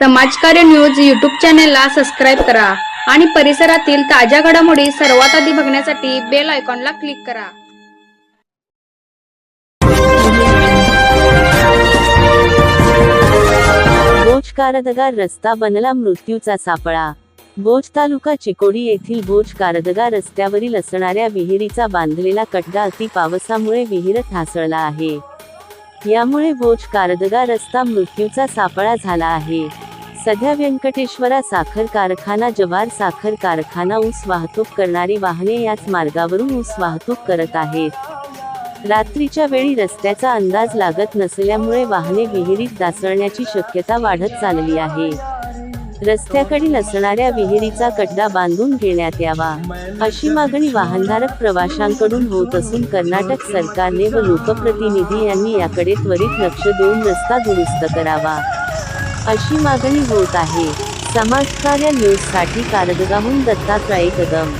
समाजकार्य news YouTube चॅनेलला subscribe करा आणि परिसरातील ताज्या घडामोडी सर्वात आधी बघण्यासाठी बेल आयकॉनला क्लिक करा. भोज कारदगार रस्ता बनला मृत्यूचा सापळा. भोज तालुका चिकोडी येथील भोज कारदगा रस्त्यावरील असणाऱ्या विहिरीचा बांधलेला कड्डा अति पावसामुळे विहीर ढासळला आहे. यामुळे भोज कारदगार रस्ता मृत्यूचा सापळा झाला आहे. सध्या व्यंकटेश्वरा साखर कारखाना जवार साखर कारखाना ऊस वाहतूक करणारी वाहने याच मार्गावरून ऊस वाहतूक करत आहेत. रात्रीच्या वेळी रस्त्याचा अंदाज लागत नसल्यामुळे वाहने विहिरीत दासळण्याची शक्यता वाढत चालली आहे. रस्त्याकडील असणाऱ्या विहिरीचा कड्डा बांधून घेण्यात यावा. अशी मागणी वाहनधारक प्रवाशांकडून होत असून कर्नाटक सरकारने व लोकप्रतिनिधी यांनी याकडे त्वरित लक्ष देऊन रस्ता दुरुस्त करावा. अशी मागणी होत आहे. समाजकार्य न्यूजसाठी कारदगाहून दत्तात्रय कदम.